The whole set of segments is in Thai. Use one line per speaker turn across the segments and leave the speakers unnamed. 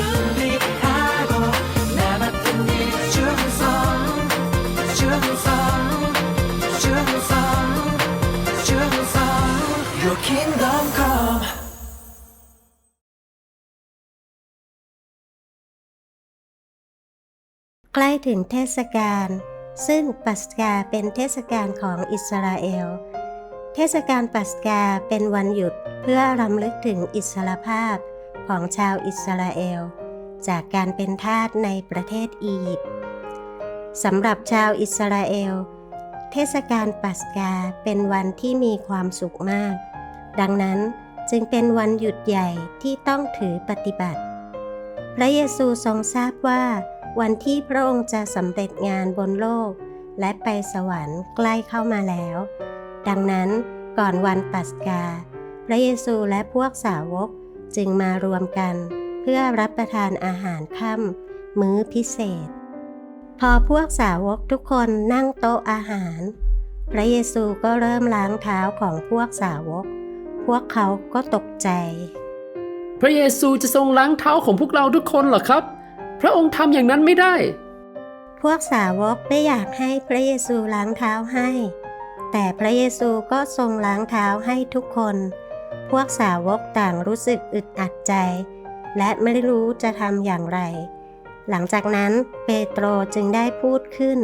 준비하고 나 맡은 일 충성 충성 충성 충성 Your kingdom come
ใกล้ถึงเทศกาลซึ่งปัสกาเป็นเทศกาลของอิสราเอล เทศกาลปัสกาเป็นวันหยุดเพื่อรำลึกถึงอิสรภาพ ของชาวอิสราเอล จากการเป็นทาสในประเทศอียิปต์สำหรับชาวอิสราเอล เทศกาลปัสกาเป็นวันที่มีความสุขมาก ดังนั้นจึงเป็นวันหยุดใหญ่ที่ต้องถือปฏิบัติ พระเยซูทรงทราบว่า วันที่พระองค์จะสำเร็จงานบนโลก และไปสวรรค์ใกล้เข้ามาแล้ว ดังนั้นก่อนวันปัสกา พระเยซูและพวกสาวก จึงมารวมกันเพื่อรับประทานอาหารค่ำมื้อพิเศษ พอพวกสาวกทุกคนนั่งโต๊ะอาหาร พระเยซูก็เริ่มล้างเท้าของพวกสาวก พวกเขาก็ตกใจ
พระเยซูจะทรงล้างเท้าของพวกเราทุกคนเหรอครับ พระองค์ทำอย่างนั้นไม่ได้
พวกสาวกไม่อยากให้พระเยซูล้างเท้าให้ แต่พระเยซูก็ทรงล้างเท้าให้ทุกคน พวกสาวกต่างรู้สึกอึดอัดใจ และไม่รู้จะทำอย่างไร หลังจากนั้นเปโตรจึงได้พูดขึ้น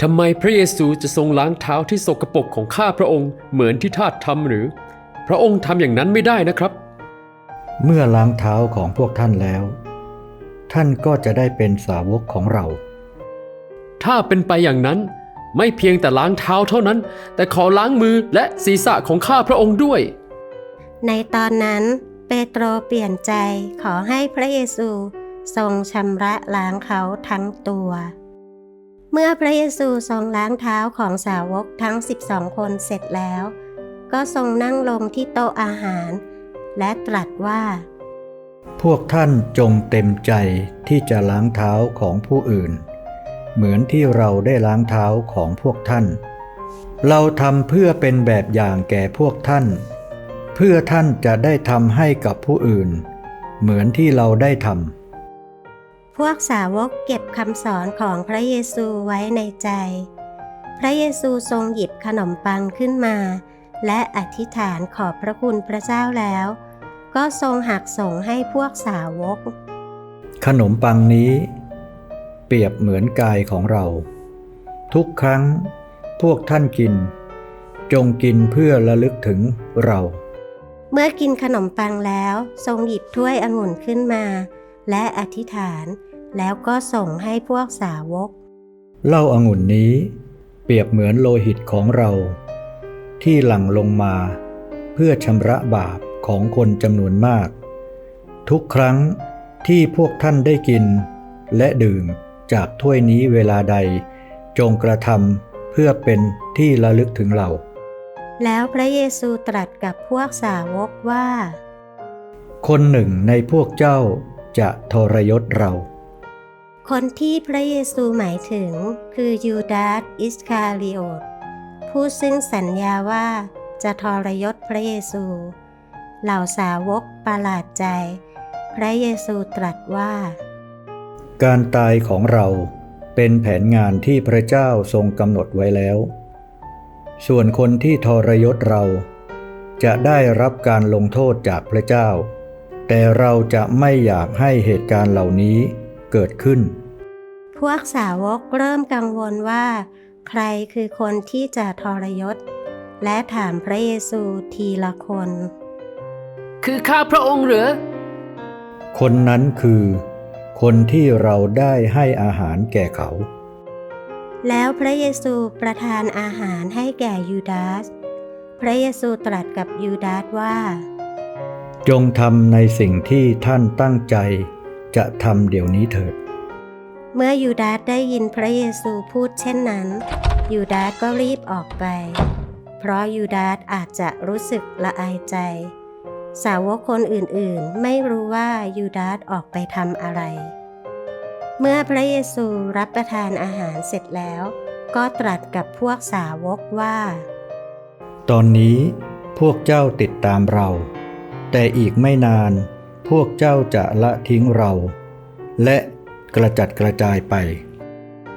ทำไมพระเยซูจะทรงล้างเท้าที่สกปรกของข้าพระองค์เหมือนที่ทาสทำหรือ พระองค์ทำอย่างนั้นไม่ได้นะครับ
เมื่อล้างเท้าของพวกท่านแล้ว ท่านก็จะได้เป็นสาวกของเรา
ถ้าเป็นไปอย่างนั้นไม่เพียงแต่ล้างเท้าเท่านั้น แต่ขอล้างมือและศีรษะของข้าพระองค์ด้วย
ในตอนนั้นเปโตรเปลี่ยนใจขอให้พระเยซูทรงชำระล้างเขาทั้งตัว เมื่อพระเยซูทรงล้างเท้าของสาวกทั้ง 12 คนเสร็จแล้ว ก็ทรงนั่งลงที่โต๊ะอาหาร และตรัสว่า
พวกท่านจงเต็มใจที่จะล้างเท้าของผู้อื่น เหมือนที่เราได้ล้างเท้าของพวกท่าน เราทำเพื่อเป็นแบบอย่างแก่พวกท่าน เพื่อท่านจะได้ทำให้กับผู้อื่น เหมือนที่เราได้ท
พวกสาวกเก็บคำสอนของพระเยซูไว้ในใจ พระเยซูทรงหยิบขนมปังขึ้นมา และอธิษฐานขอบพระคุณพระเจ้าแล้ว ก็ทรงหักส่งให้พวกสาวกำ
ขนมปังนี้ เปรียบเหมือนกายของเรา ทุกครั้งพวกท่านกินจงกินเพื่อระลึกถึงเรา
เมื่อกินขนมปังแล้ว ทรงหยิบถ้วยองุ่นขึ้นมา และอธิษฐาน แล้วก็ส่งให้พวกสาวก
เหล้าอางุ่นนี้ เปรียบเหมือนโลหิตของเรา ที่หลั่งลงมา เพื่อชำระบาปของคนจำนวนมาก ทุกครั้งที่พวกท่านได้กิน และดื่มจากถ้วยนี้เวลาใด จงกระทำเพื่อเป็นที่ระลึกถึงเรา
แล้วพระเยซูตรัสกับพวกสาวกว่า
คนหนึ่งในพวกเจ้าจะทรยศเรา
คนที่พระเยซูหมายถึงคือยูดาสอิสคาริโอตผู้ซึ่งสัญญาว่าจะทรยศพระเยซู เหล่าสาวกประหลาดใจ พระเยซูตรัสว่า
การตายของเราเป็นแผนงานที่พระเจ้าทรงกำหนดไว้แล้ว ส่วนคนที่ทรยศเรา จะได้รับการลงโทษจากพระเจ้า แต่เราจะไม่อยากให้เหตุการณ์เหล่านี้เกิดขึ้น
พวกสาวกเริ่มกังวลว่า ใครคือคนที่จะทรยศ และถามพระเยซูทีละคน
คือข้าพระองค์เหรือ
คนนั้นคือ คนที่เราได้ให้อาหารแก่เขา
แล้วพระเยซูประทานอาหารให้แก่ยูดาส พระเยซูตรัสกับยูดาสว่า
จงทำในสิ่งที่ท่านตั้งใจจะทำเดี๋ยวนี้เถิด
เมื่อยูดาสได้ยินพระเยซูพูดเช่นนั้น ยูดาสก็รีบออกไป เพราะยูดาสอาจจะรู้สึกละอายใจ สาวกคนอื่นๆ ไม่รู้ว่ายูดาสออกไปทำอะไร เมื่อพระเยซูรับประทานอาหารเสร็จแล้ว ก็ตรัสกับพวกสาวกว่า
ตอนนี้พวกเจ้าติดตามเรา แต่อีกไม่นานพวกเจ้าจะละทิ้งเรา และกระจัดกระจายไป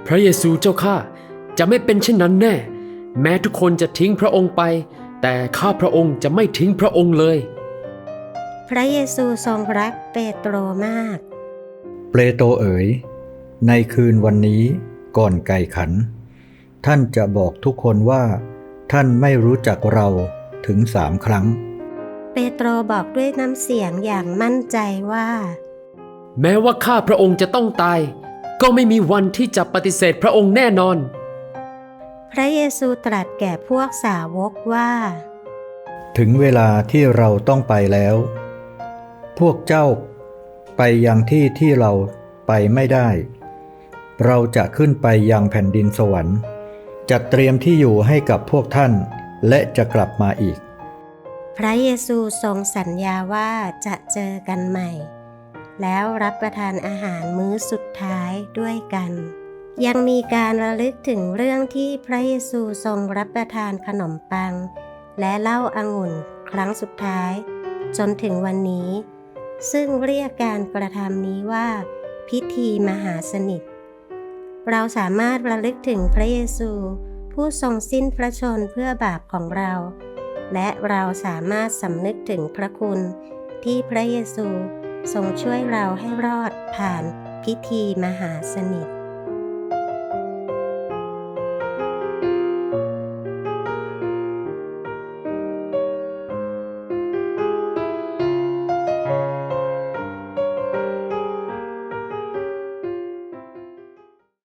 พระเยซูเจ้าข้าจะไม่เป็นเช่นนั้นแน่ แม้ทุกคนจะทิ้งพระองค์ไป แต่ข้าพระองค์จะไม่ทิ้งพระองค์เลย
พระเยซูทรงรักเปโตรมาก
เปโตรเอ๋ย ในคืนวันนี้ก่อนไก่ขัน ท่านจะบอกทุกคนว่า ท่านไม่รู้จักเราถึงสามครั้ง
เปโตรบอกด้วยน้ำเสียงอย่างมั่นใจว่า
แม้ว่าข้าพระองค์จะต้องตาย ก็ไม่มีวันที่จะปฏิเสธพระองค์แน่นอน
พระเยซูตรัสแก่พวกสาวกว่า
ถึงเวลาที่เราต้องไปแล้ว พวกเจ้าไปยังที่ที่เราไปไม่ได้ เราจะขึ้นไปยังแผ่นดินสวรรค์ จัดเตรียมที่อยู่ให้กับพวกท่าน และจะกลับมาอีก
พระเยซูทรงสัญญาว่าจะเจอกันใหม่ แล้วรับประทานอาหารมื้อสุดท้ายด้วยกัน ยังมีการระลึกถึงเรื่องที่พระเยซูทรงรับประทานขนมปัง และเหล้าอางุ่นครั้งสุดท้าย จนถึงวันนี้ ซึ่งเรียกการกระทำนี้ว่า พิธีมหาสนิท เราสามารถระลึกถึงพระเยซู ผู้ทรงสิ้นพระชนเพื่อบาปของเรา และเราสามารถสำนึกถึงพระคุณ ที่พระเยซูทรงช่วยเราให้รอดผ่านพิธีมหาสนิท